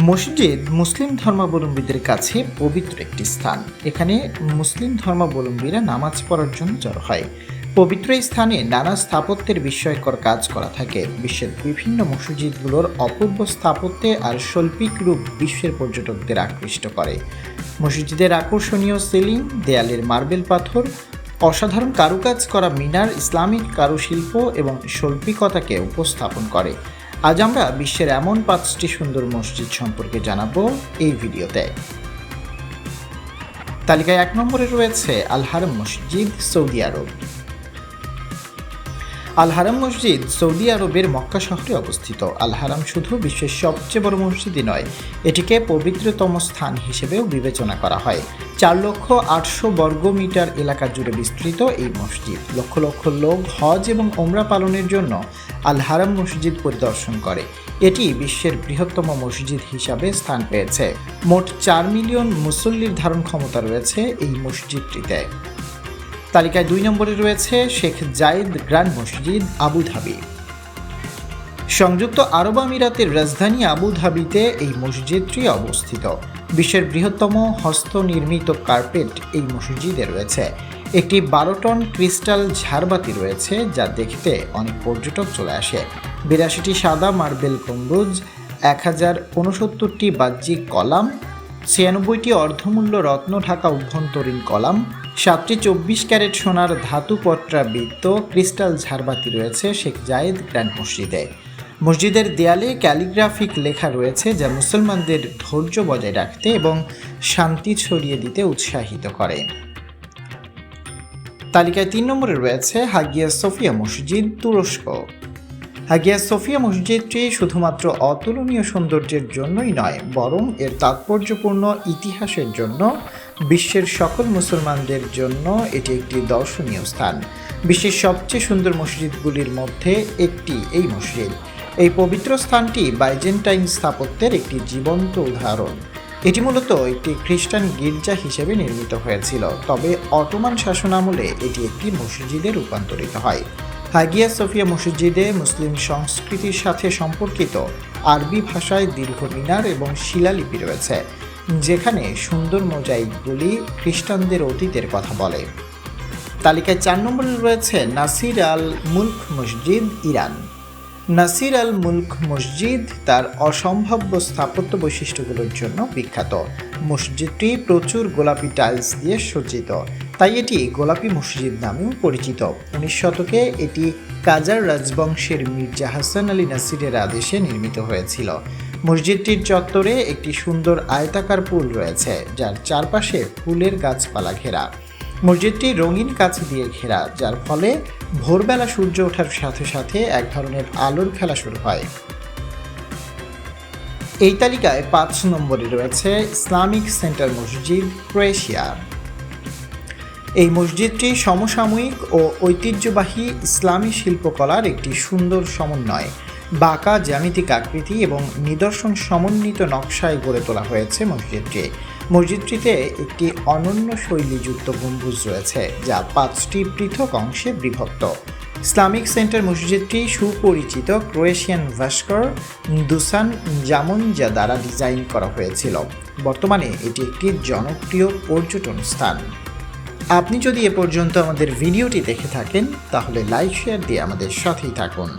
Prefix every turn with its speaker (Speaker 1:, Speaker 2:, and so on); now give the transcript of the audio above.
Speaker 1: মসজিদ মুসলিম ধর্মাবলম্বীদের কাছে পবিত্র একটি স্থান। এখানে মুসলিম ধর্মাবলম্বীরা নামাজ পড়ার জন্য জড়ো হয়। পবিত্র স্থানে নানা স্থাপত্যের বিস্ময়কর কাজ করা থাকে। বিশ্বের বিভিন্ন মসজিদগুলোর অপূর্ব স্থাপত্যে আর শৈল্পিক রূপ বিশ্বের পর্যটকদের আকৃষ্ট করে। মসজিদের আকর্ষণীয় সিলিং, দেয়ালের মার্বেল পাথর, অসাধারণ কারুকাজ করা মিনার, ইসলামিক কারুশিল্প এবং শৈল্পিকতাকে উপস্থাপন করে। আজ আমরা বিশ্বের এমন পাঁচটি সুন্দর মসজিদ সম্পর্কে জানাব এই ভিডিওতে। তালিকায় এক নম্বরে রয়েছে আলহার মসজিদ সৌদি আরব। আল হারাম মসজিদ সৌদি আরবের মক্কা শহরে অবস্থিত। আল হারাম শুধু বিশ্বের সবচেয়ে বড় মসজিদই নয়, এটিকে পবিত্রতম স্থান হিসেবেও বিবেচনা করা হয়। চার লক্ষ আটশো বর্গ মিটার এলাকা জুড়ে বিস্তৃত এই মসজিদ। লক্ষ লক্ষ লোক হজ এবং ওমরা পালনের জন্য আল হারাম মসজিদ পরিদর্শন করে। এটি বিশ্বের বৃহত্তম মসজিদ হিসাবে স্থান পেয়েছে। মোট চার মিলিয়ন মুসল্লির ধারণ ক্ষমতা রয়েছে এই মসজিদটিতে। তালিকায় দুই নম্বরে রয়েছে শেখ জায়েদ গ্র্যান্ড মসজিদ আবুধাবি সংযুক্ত আরব আমিরাতের রাজধানী আবুধাবিতে এই মসজিদটি অবস্থিত। বিশ্বের বৃহত্তম হস্তনির্মিত কার্পেট এই মসজিদে রয়েছে। একটি বারো টন ক্রিস্টাল ঝাড়বাতি রয়েছে যা দেখতে অনেক পর্যটক চলে আসে। বিরাশিটি সাদা মার্বেল গম্বুজ, এক হাজার উনসত্তরটি বাহ্যিক কলাম, ছিয়ানব্বইটি অর্ধমূল্য রত্ন ঢাকা অভ্যন্তরীণ কলাম সাতটি চব্বিশ ক্যারেট সোনার ধাতু পট্রাবৃত্ত ক্রিস্টাল ঝাড়বাতি রয়েছে, শেখ জায়েদ গ্র্যান্ড মসজিদে। মসজিদের দেয়ালে ক্যালিগ্রাফিক লেখা রয়েছে যা মুসলমানদের ধৈর্য বজায় রাখতে এবং শান্তি ছড়িয়ে দিতে উৎসাহিত করে। তালিকায় তিন নম্বরে রয়েছে হাগিয়া সোফিয়া মসজিদ, তুরস্ক। হাগিয়া সোফিয়া মসজিদটি শুধুমাত্র অতুলনীয় সৌন্দর্যের জন্যই নয়, বরং এর তাৎপর্যপূর্ণ ইতিহাসের জন্য, বিশ্বের সকল মুসলমানদের জন্য এটি একটি দর্শনীয় স্থান। বিশ্বের সবচেয়ে সুন্দর মসজিদগুলির মধ্যে একটি এই মসজিদ। এই পবিত্র স্থানটি বাইজেন্টাইন স্থাপত্যের একটি জীবন্ত উদাহরণ। এটি মূলত একটি খ্রিস্টান গির্জা হিসেবে নির্মিত হয়েছিল, তবে অটোমান শাসনামলে এটি একটি মসজিদে রূপান্তরিত হয়। হাগিয়া সোফিয়া মসজিদে মুসলিম সংস্কৃতির সাথে সম্পর্কিত আরবি ভাষায় দীর্ঘ মিনার এবং শিলালিপি রয়েছে, যেখানে সুন্দর মোজাইকগুলি খ্রিস্টানদের অতীতের কথা বলে। তালিকায় চার নম্বরে রয়েছে নাসির আল মুলক মসজিদ, ইরান। নাসির আল মুলক মসজিদ তার অসম্ভাব্য স্থাপত্য বৈশিষ্ট্যগুলোর জন্য বিখ্যাত। মসজিদটি প্রচুর গোলাপি টাইলস দিয়ে সজ্জিত। তাই এটি গোলাপি মসজিদ নামেও পরিচিত। উনিশ শতকে এটি কাজার রাজবংশের মির্জা হাসান আলী নাসিরের আদেশে নির্মিত হয়েছিল। মসজিদটির চত্বরে একটি সুন্দর আয়তাকার পুল রয়েছে, যার চারপাশে ফুলের গাছপালা ঘেরা। মসজিদটি রঙিন কাচ দিয়ে ঘেরা, যার ফলে ভোরবেলা সূর্য ওঠার সাথে সাথে এক ধরনের আলোর খেলা শুরু হয়। এই তালিকায় পাঁচ নম্বরে রয়েছে ইসলামিক সেন্টার মসজিদ ক্রোয়েশিয়া। এই মসজিদটি সমসাময়িক ও ঐতিহ্যবাহী ইসলামী শিল্পকলার একটি সুন্দর সমন্বয় বাঁকা জ্যামিতিক আকৃতি এবং নিদর্শন সমন্বিত নকশায় গড়ে তোলা হয়েছে মসজিদটি। মসজিদটিতে একটি অনন্য শৈলীযুক্ত গম্বুজ রয়েছে, যা পাঁচটি পৃথক অংশে বিভক্ত। ইসলামিক সেন্টার মসজিদটি সুপরিচিত ক্রোয়েশিয়ান ভাস্কর দুসান জামনজা দ্বারা ডিজাইন করা হয়েছিল। বর্তমানে এটি একটি জনপ্রিয় পর্যটন স্থান। আপনি যদি এ পর্যন্ত আমাদের ভিডিওটি দেখে থাকেন, তাহলে লাইক, শেয়ার দিয়ে আমাদের সাথেই থাকুন।